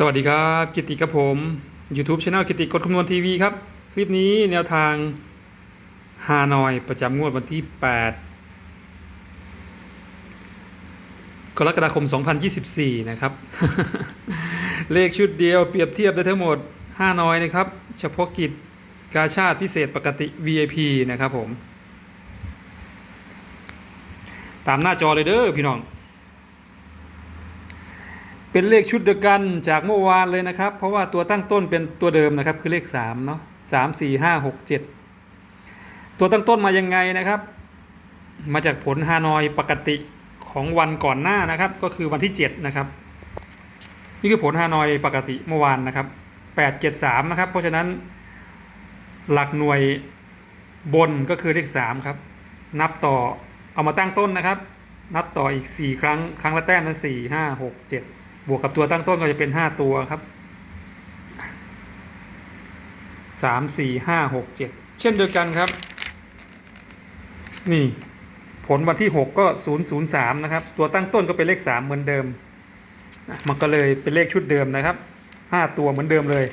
สวัสดีครับกิติกับผม YouTube Channel กิติกดคำนวณทีวีครับ คลิปนี้แนวทางฮานอยประจำงวดวันที่ 8 กรกฎาคม 2024 นะครับ เลขชุดเดียวเปรียบเทียบได้ทั้งหมดฮานอยนะครับ เฉพาะกิจกาชาติพิเศษปกติ VIP นะครับผม ตามหน้าจอเลยเด้อพี่น้อง เป็นเลขชุดเดียวกันจากเมื่อวานเลยนะครับ เพราะว่าตัวตั้งต้นเป็นตัวเดิมนะครับ คือเลขสามเนาะสามสี่ห้าหกเจ็ดตัวตั้งต้นมายังไงนะครับ มาจากผลฮานอยปกติของวันก่อนหน้านะครับ ก็คือวันที่เจ็ดนะครับ นี่คือผลฮานอยปกติเมื่อวานนะครับแปดเจ็ดสามนะครับ เพราะฉะนั้นหลักหน่วยบนก็คือเลขสามครับ นับต่อเอามาตั้งต้นนะครับ นับต่ออีกสี่ครั้ง ครั้งละแต้มนั้นสี่ห้าหกเจ็ด บวกกับตัวตั้งต้นก็จะเป็นห้าตัวครับสามสี่ห้าหกเจ็ดเช่นเดียวกันครับ นี่ผลวันที่หกก็ศูนย์ศูนย์สามนะครับ ตัวตั้งต้นก็เป็นเลขสามเหมือนเดิม มันก็เลยเป็นเลขชุดเดิมนะครับห้าตัวเหมือนเดิมเลย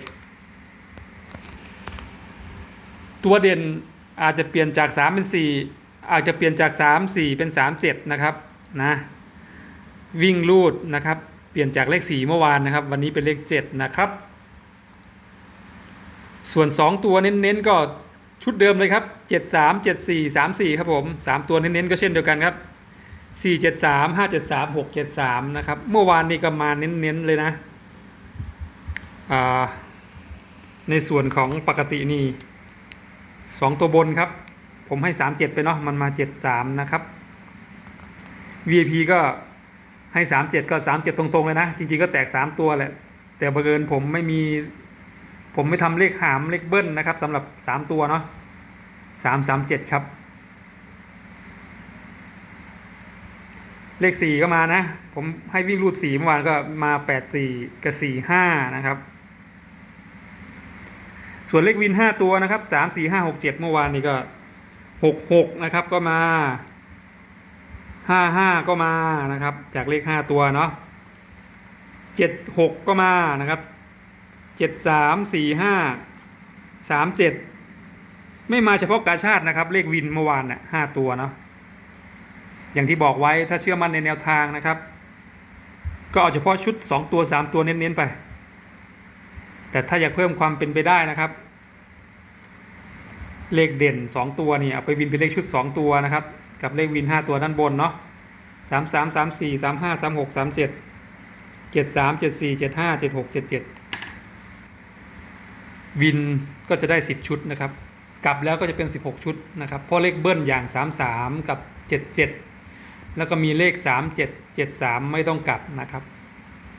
ตัวเด่นอาจจะเปลี่ยนจากสามเป็นสี่อาจจะเปลี่ยนจากสามสี่เป็นสามเจ็ดนะครับนะวิ่งลูดนะครับ ปลี่ยนจากเลขสี่เมื่อวานนะครับ วันนี้เป็นเลขเจ็ดนะครับ ส่วนสองตัวเน้นๆก็ชุดเดิมเลยครับเจ็ดสามเจ็ดสี่สามสี่ครับผมสามตัวเน้นๆก็เช่นเดียวกันครับสี่เจ็ดสามห้าเจ็ดสามหกเจ็ดสามนะครับ เมื่อวานนี้ก็มาเน้นๆเลยนะ ในส่วนของปกตินี่สองตัวบนครับ ผมให้สามเจ็ดไปเนาะ มันมาเจ็ดสามนะครับ VIP ก็ ให้สามเจ็ดก็สามเจ็ดตรงๆเลยนะ จริงๆก็แตกสามตัวแหละ แต่บังเอิญผมไม่มี ผมไม่ทำเลขหามเลขเบิ้ลนะครับสำหรับสามตัวเนาะสามสามเจ็ดครับ เลขสี่ก็มานะ ผมให้วิ่งรูดสี่เมื่อวานก็มาแปดสี่กับสี่ห้านะครับส่วนเลขวินห้าตัวนะครับสามสี่ห้าหกเจ็ดเมื่อวานนี้ก็หกหกนะครับก็มา ห้าห้าก็มานะครับ จากเลขห้าตัวเนาะเจ็ดหกก็มานะครับเจ็ดสามสี่ห้าสามเจ็ดไม่มาเฉพาะกาชาตินะครับ เลขวินเมื่อวานน่ะห้าตัวเนาะอย่างที่บอกไว้ถ้าเชื่อมั่นในแนวทางนะครับ ก็เอาเฉพาะชุดสองตัวสามตัวเน้นๆไป แต่ถ้าอยากเพิ่มความเป็นไปได้นะครับ เลขเด่น2ตัวนี่เอาไปวินเป็นเลขชุด2ตัวนะครับ กับเลขวิน 5 ตัวด้านบนเนาะสามสามสามสี่สามห้าสามหกสามเจ็ดเจ็ดสามเจ็ดสี่เจ็ดห้าเจ็ดหกเจ็ดเจ็ดวินก็จะได้ 10 ชุดนะครับ กลับแล้วก็จะเป็น 16 ชุดนะครับ เพราะเลขเบิ้ลอย่าง 33 กับ 77 แล้วก็มีเลข 37 73 ไม่ต้องกลับนะครับ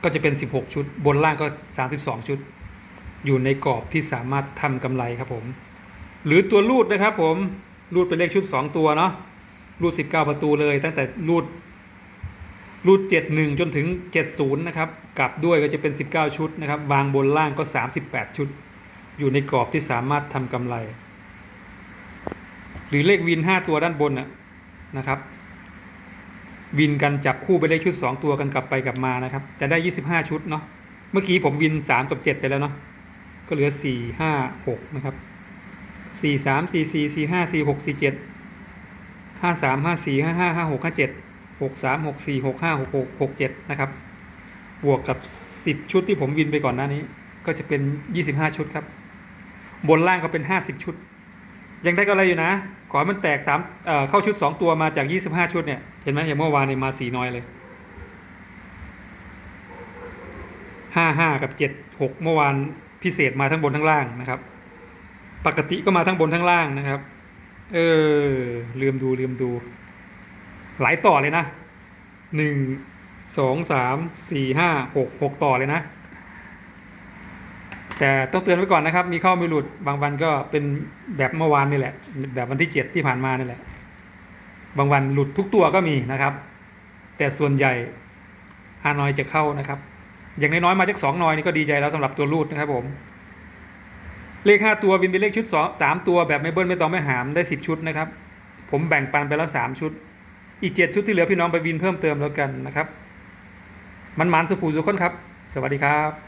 ก็จะเป็น 16 ชุด บนล่างก็ 32 ชุด อยู่ในกรอบที่สามารถทำกำไรครับผม หรือตัวรูดนะครับผม รูดเป็นเลขชุด 2 ตัวเนาะ รูด 19 ประตูเลย ตั้งแต่รูดรูด 71 จนถึง 70 นะครับ กลับด้วยก็จะเป็น 19 ชุดนะครับ วางบนล่างก็ 38 ชุด อยู่ในกรอบที่สามารถทำกำไร หรือเลขวิน 5 ตัวด้านบนน่ะนะครับ วินกันจับคู่ไปเลขชุด 2 ตัวกันกลับไปกลับมานะครับ จะได้ 25 ชุดเนาะ เมื่อกี้ผมวิน 3 กับ 7 ไปแล้วเนาะ ก็เหลือ 4 5 6 นะครับ 4 3 4 4 4 5 4 6 4 7 5 3 5 4 5 5 5 6 5 7 6 3 6 4 6 5 6 6 6 7นะครับ บวกกับ10ชุดที่ผมวินไปก่อนหน้านี้ ก็จะเป็น25ชุดครับ บนล่างก็เป็น50ชุด ยังได้ก็อะไรอยู่นะ ขอให้มันแตก3เอ่อเข้าชุด2ตัวมาจาก25ชุดเนี่ย เห็นไหมอย่างเมื่อวานเนี่ยมาสีน้อยเลย55กับ7 6เมื่อวานพิเศษมาทั้งบนทั้งล่างนะครับ ปกติก็มาทั้งบนทั้งล่างนะครับ เออลืมดูลืมดู หลายต่อเลยนะหนึ่งสองสามสี่ห้าหกหกต่อเลยนะ แต่ต้องเตือนไว้ก่อนนะครับ มีเข้ามีหลุดบางวันก็เป็นแบบเมื่อวานนี่แหละ แบบวันที่เจ็ดที่ผ่านมานี่แหละ บางวันหลุดทุกตัวก็มีนะครับ แต่ส่วนใหญ่ฮานอยจะเข้านะครับ อย่างน้อยๆมาจากสองนอยนี่ก็ดีใจแล้วสำหรับตัวรูดนะครับผม เลข 5 ตัววินเป็นเลขชุด3ตัวแบบไม่เบิ้ลไม่ต้องไม่หามได้ 10 ชุดนะครับ ผมแบ่งปันไปแล้ว 3 ชุด อีก 7 ชุดที่เหลือพี่น้องไปวินเพิ่มเติมแล้วกันนะครับ มันมันสุภูสุขคนครับ สวัสดีครับ